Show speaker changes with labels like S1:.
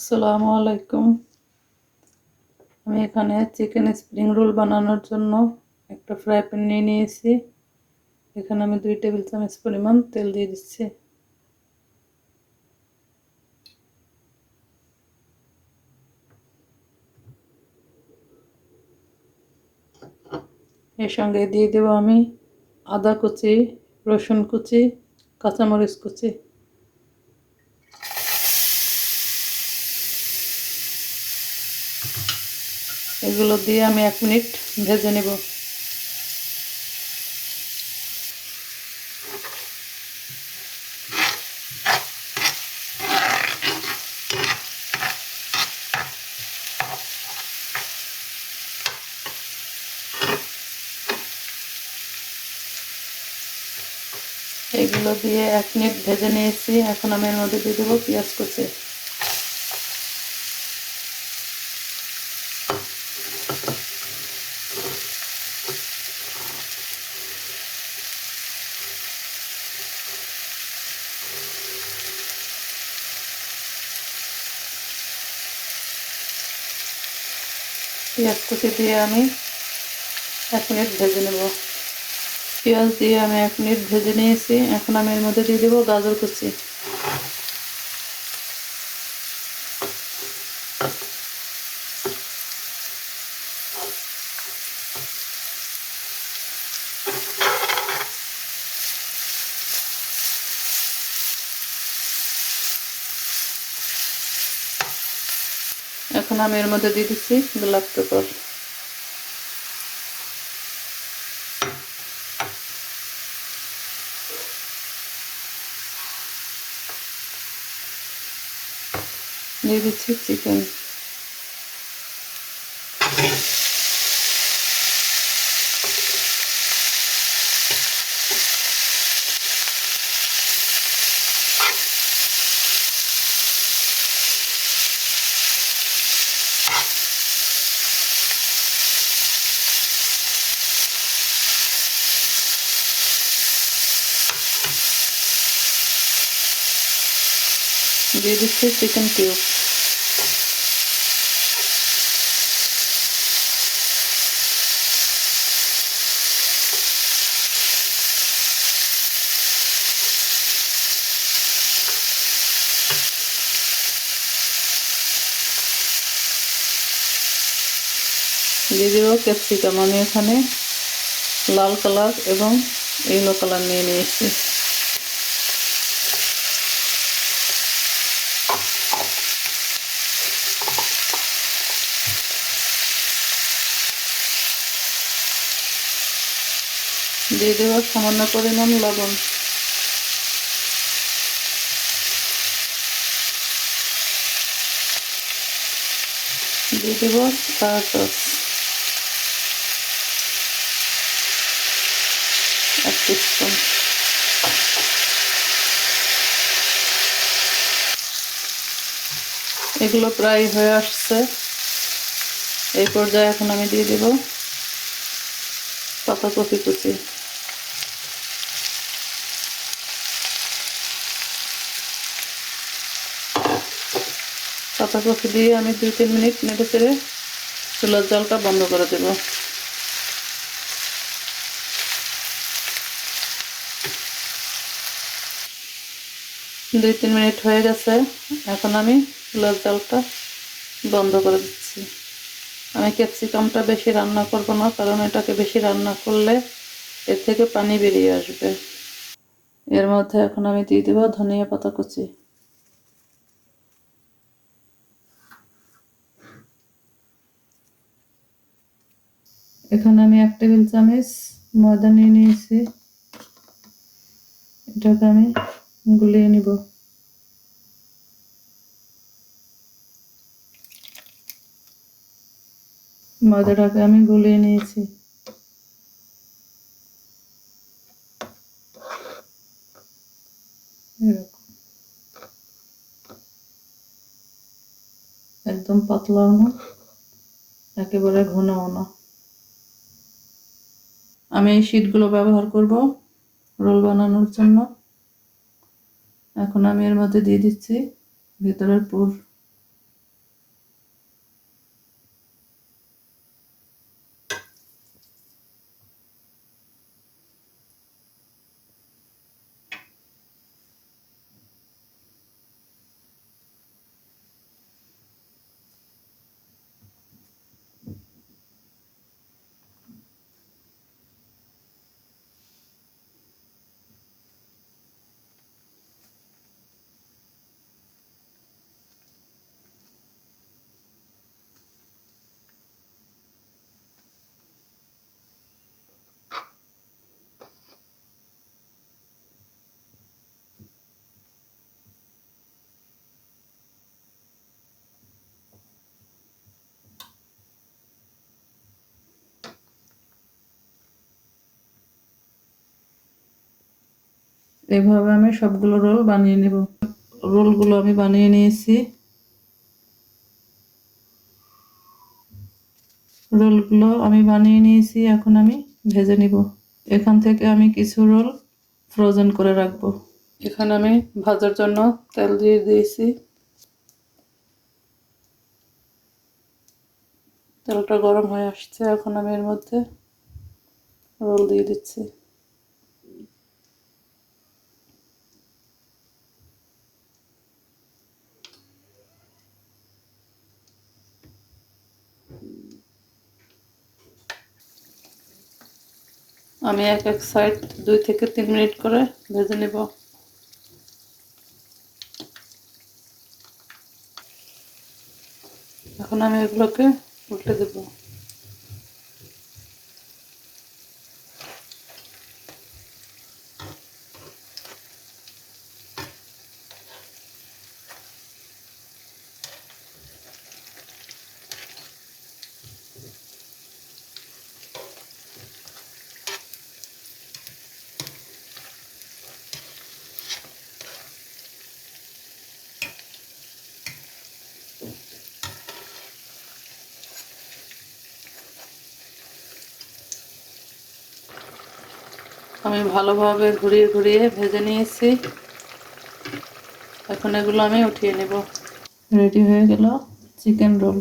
S1: আসসালামু আলাইকুম। আমি এখানে চিকেন স্প্রিং রোল বানানোর জন্য একটা ফ্রাই প্যান নিয়ে নিয়েছি। এখানে আমি দুই টেবিল চামচ পরিমাণ তেল দিয়ে দিচ্ছি। এর সঙ্গে দিয়ে দেব আমি আদা কুচি, রসুন কুচি, কাঁচামরিচ কুচি। এগুলো দিয়ে আমি এক মিনিট ভেজে নেব। এগুলো দিয়ে এক মিনিট ভেজে নিয়েছি। এখন আমি এর মধ্যে দিয়ে দেবো পেঁয়াজ কুচি। পেঁয়াজ কুচি দিয়ে আমি এক মিনিট ভেজে নেব। পেঁয়াজ দিয়ে আমি এক মিনিট ভেজে নিয়েছি। এখন আমি এর মধ্যে দিয়ে দেবো গাজর কুচি। এখন আমি এর মধ্যে দিয়ে দিচ্ছি গোলাপ পেপার দিয়ে দিচ্ছি চিকেন। দিয়ে দিচ্ছি চিকেন কিউব দিয়ে ক্যাপসিকাম আমি এখানে লাল কালার এবং ইয়েলো কালার নিয়ে নিয়েছি। দিয়ে দেবো সামান্য পরিমাণ লবণ। দিয়ে দেবো সয়া এগুলো প্রায় হয়ে আসছে। এই পর্যায়ে এখন আমি দিয়ে দেব পাতা কপি কুচি। পাতা কপি দিয়ে আমি দুই, তিন মিনিট নেড়ে চেড়ে চুলার জলটা বন্ধ করে দেব। দুই, তিন মিনিট হয়ে গেছে। এখন আমি চুলার জলটা বন্ধ করে দিচ্ছি। আমি ক্যাপসিকামটা বেশি রান্না করব না, কারণ এটাকে বেশি রান্না করলে এর থেকে পানি বেরিয়ে আসবে। এর মধ্যে এখন আমি দিয়ে দেবো ধনিয়া পাতা কুচি। এখানে আমি এক টেবিল চামচ ময়দা নিয়ে নিয়েছি। এটাকে আমি গুলিয়ে নিব। ময়দাটাকে আমি গুলিয়ে নিয়েছি। একদম পাতলাও না, একেবারে ঘনও না। আমি এই শীটগুলো ব্যবহার করব, রোল বানানোর জন্য। এখন আমি এর মধ্যে দিয়ে দিচ্ছি, ভেতরের পুর। এভাবে আমি সবগুলো রোল বানিয়ে নেব। রোলগুলো আমি বানিয়ে নিয়েছি। রোলগুলো আমি বানিয়ে নিয়েছি, এখন আমি ভেজে নিব। এখান থেকে আমি কিছু রোল ফ্রোজেন করে রাখব। এখানে আমি ভাজার জন্য তেল দিয়ে দিয়েছি। তেলটা গরম হয়ে আসছে, এখন আমি এর মধ্যে রোল দিয়ে দিচ্ছি। আমি এক এক সাইড দুই থেকে তিন মিনিট করে ভেজে নেব। এখন আমি এগুলোকে উল্টে দেব। আমি ভালোভাবে ঘুরিয়ে ঘুরিয়ে ভেজে নিয়েছি। এখন এগুলো আমি উঠিয়ে নেব। রেডি হয়ে গেল চিকেন রোল